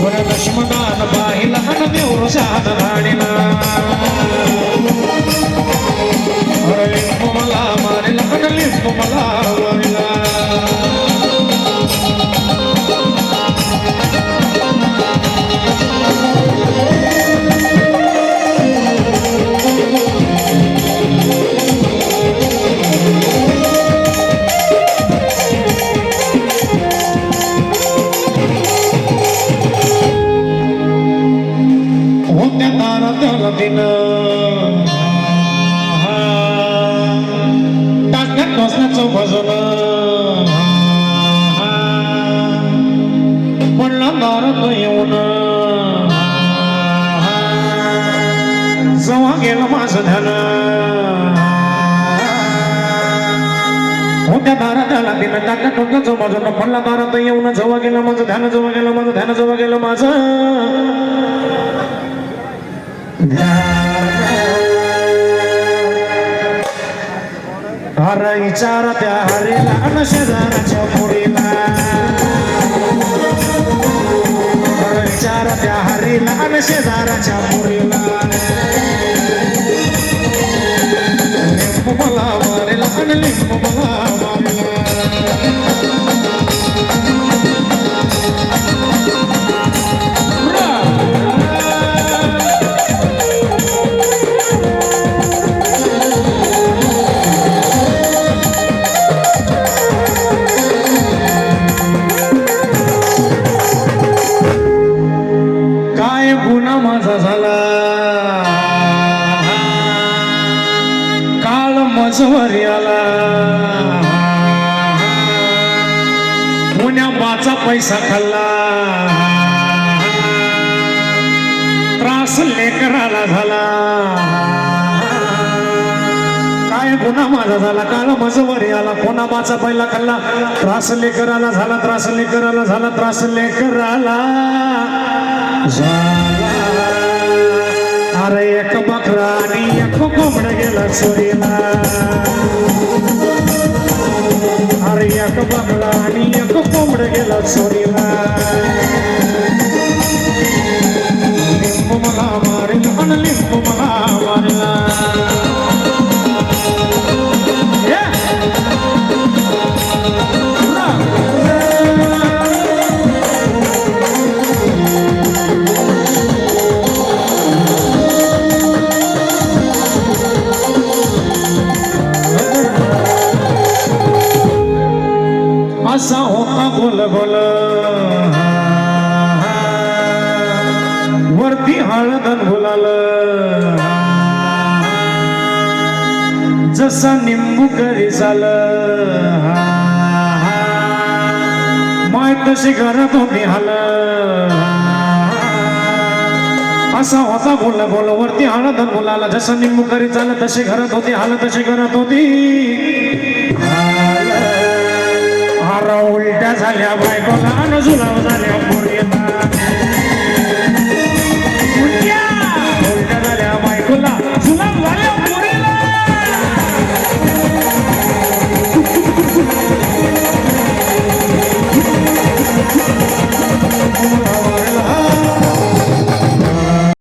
ಗುರ ಲಕ್ಷ್ಮಣನ ಬಾಯಿಲ ಹಣಮೆವರು ಸಾಧನಾಡಿನ ಹೊರಲಿಂಬು ಮಲ ಮರಲ ಹಣಲಿಂಬು ಮಲ दिन। टाकण्यात बसण्याचं भजन। पडला दारात येऊन। जवा गेलं माझं ध्यान। होत्या दारात आला तिनं टाकण्यात डोक्याचं भजन। पडला दारात येऊन जवा गेलं माझं ध्यान जवळ गेलं माझं ध्यान जवळ गेलं माझं। हर विचार त्या हरीला अन शेजाराच्या पुरीला हर विचार त्या हरीला अन शेजाराच्या माझा झाला. काळ मजवर आला पुण्या बाचा पैसा खाल्ला. त्रास लेकराला झाला. काय गुन्हा माझा झाला? काळ मजवर आला पुन्हा माझा पहिला खाल्ला. त्रास लेकराला झाला त्रास लेकराला झाला त्रास लेकराला. ছড়ে না আর এক বাংলা আমি এক কোমড় গেলা ছড়ে না वरती हळदन बोलाल जसा निंबू घरी चाल माय तशी घरात होती हाल. असा होता बोल बोल वरती हळदन बोलाला जसं निंबू करी चाल तशी घरात होती हाल तशी घरात होती उलट्या झाल्या बायकोला अन जुलाव झाल्या पोरीला.